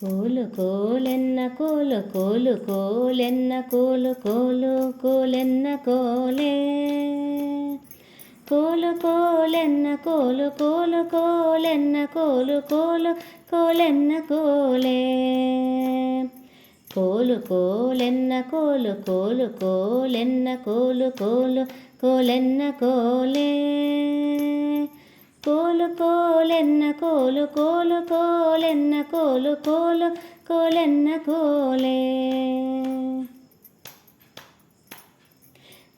కోలు కోలెన్న కోలు కోలు కోలెన్న కోలు కోలు కోలెన్న కోలే. కోలు కోలెన్న కోలు కోలు కోలెన్న కోలు కోలు కోలెన్న కోలే. కోలు కోలెన్న కోలు కోలు కోలెన్న కోలు కోలు కోలెన్న కోలే. కోలు కోలెన్న కోలు కోలు కోలెన్న కోలు కోలు కోలెన్న కోలే.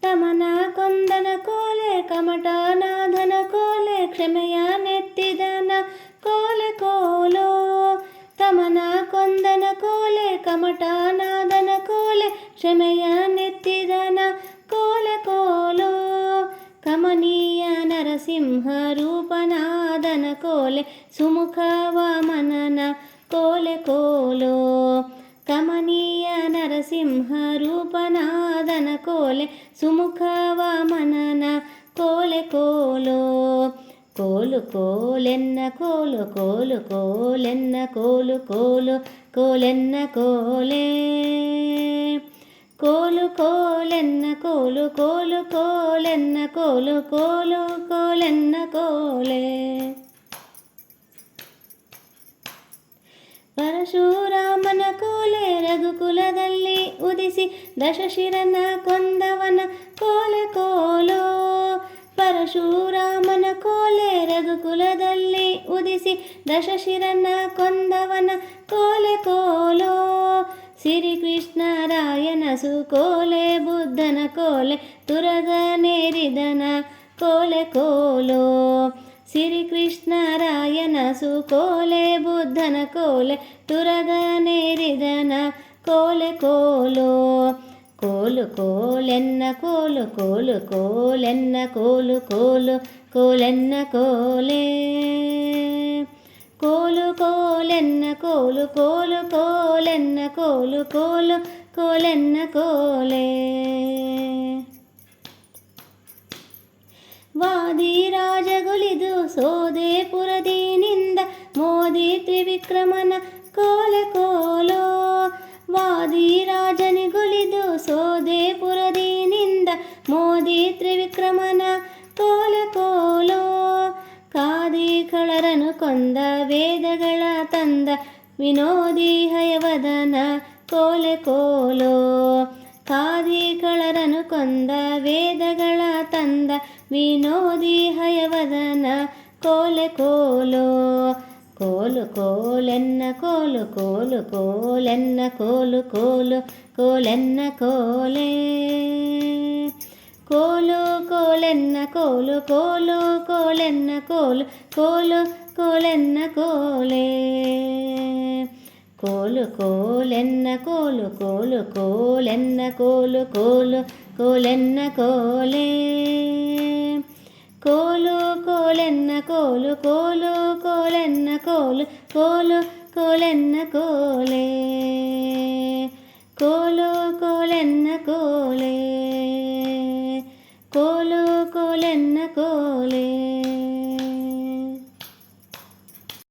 తమన కొందన కోలే కమటానాథన కోలే క్షమయా నెత్తిదన కోలె కోలు. తమన కొందన కోలే కమటానాథన కోలే క్షమయ ರೂಪನಾದನ ಕೋಲೆ ಸುಮುಖ ವಾಮನನ ಕೋಲೆ ಕೋಲೋ ಕಮನೀಯ ನರಸಿಂಹ ರೂಪನಾದನ ಕೋಲೆ ಸುಮುಖ ವಾಮನನ ಕೋಲೆ ಕೋಲೋ ಕೋಲು ಕೋಲೆನ್ನ ಕೋಲು ಕೋಲು ಕೋಲೆನ್ನ ಕೋಲು ಕೋಲು ಕೋಲೆನ್ನ ಕೋಲೆ ಕೋಲು ಕೋಲೆನ್ನ ಕೋಲು ಕೋಲು ಕೋಲೆನ್ನ ಕೋಲು ಕೋಲು ಕೋಲೆನ್ನ ಕೋಲೆ ಪರಶುರಾಮನ ಕೋಲೆ ರಘುಕುಲದಲ್ಲಿ ಉದಿಸಿ ದಶಶಿರನ ಕೊಂದವನ ಕೋಲೆ ಕೋಲೋ ಪರಶುರಾಮನ ಕೋಲೆ ರಘುಕುಲದಲ್ಲಿ ಉದಿಸಿ ದಶಶಿರನ ಕೊಂದವನ ಕೋಲೆ ತುರಗ ನೇರಿದನ ಕೋಲೆ ಕೋಲೋ ಶ್ರೀಕೃಷ್ಣರಾಯನ ಸುಕೋಲೆ ಬುದ್ಧನ ಕೋಲೆ ತುರಗ ನೇರಿದನ ಕೋಲೆ ಕೋಲೋ ಕೋಲು ಕೋಲೆನ್ನ ಕೋಲು ಕೋಲು ಕೋಲೆನ್ನ ಕೋಲು ಕೋಲು ಕೋಲೆನ್ನ ಕೋಲೆ ಕೋಲು ಕೋಲೆನ್ನ ಕೋಲು ಕೋಲು ಕೋಲೆನ್ನ ಕೋಲು ಕೋಲು ಕೋಲೆನ್ನ ಕೋಲೆ ವಾದಿರಾಜಗೊಲಿದು ಸೋದೆಪುರದಿನಿಂದ ಮೋದಿ ತ್ರಿವಿಕ್ರಮನ ಕೋಲೆ ಕೋಲೋ. ವಾದಿರಾಜನಿಗೊಲಿದು ಸೋದೆಪುರದಿನಿಂದ ಮೋದಿ ತ್ರಿವಿಕ್ರಮನ ಕೋಲೆ ಕೋಲೋ. ಕಾದಿ ಕಳರನು ಕೊಂದ ವೇದಗಳ ತಂದ ವಿನೋದಿ ಹಯವದನ ಕೋಲೆ ಕೋಲೋ. ಕಾದಿ ಕಳರನು ಕೊಂದ ವೇದಗಳ ತಂದ ವಿನೋದಿ ಹಯವದನ ಕೋಲೆ ಕೋಲೋ ಕೋಲು ಕೋಲೆನ್ನ ಕೋಲು ಕೋಲು ಕೋಲೆನ್ನ ಕೋಲು ಕೋಲು ಕೋಲೆನ್ನ ಕೋಲೆ ಕೋಲು ಕೋಲೆನ್ನ ಕೋಲು ಕೋಲು ಕೋಲೆನ್ನ ಕೋಲು ಕೋಲು ಕೋಲೆನ್ನ ಕೋಲೆ ಕೋಲು ಕೋಲೆನ್ನ ಕೋಲು ಕೋಲು ಕೋಲೆನ್ನ ಕೋಲು ಕೋಲು ಕೋಲೆನ್ನ ಕೋಲೆ ಕೋಲು కోలెన్న కోలు కోలు కోలెన్న కోలు కోలు కోలెన్న కోలే. కోలు కోలెన్న కోలే.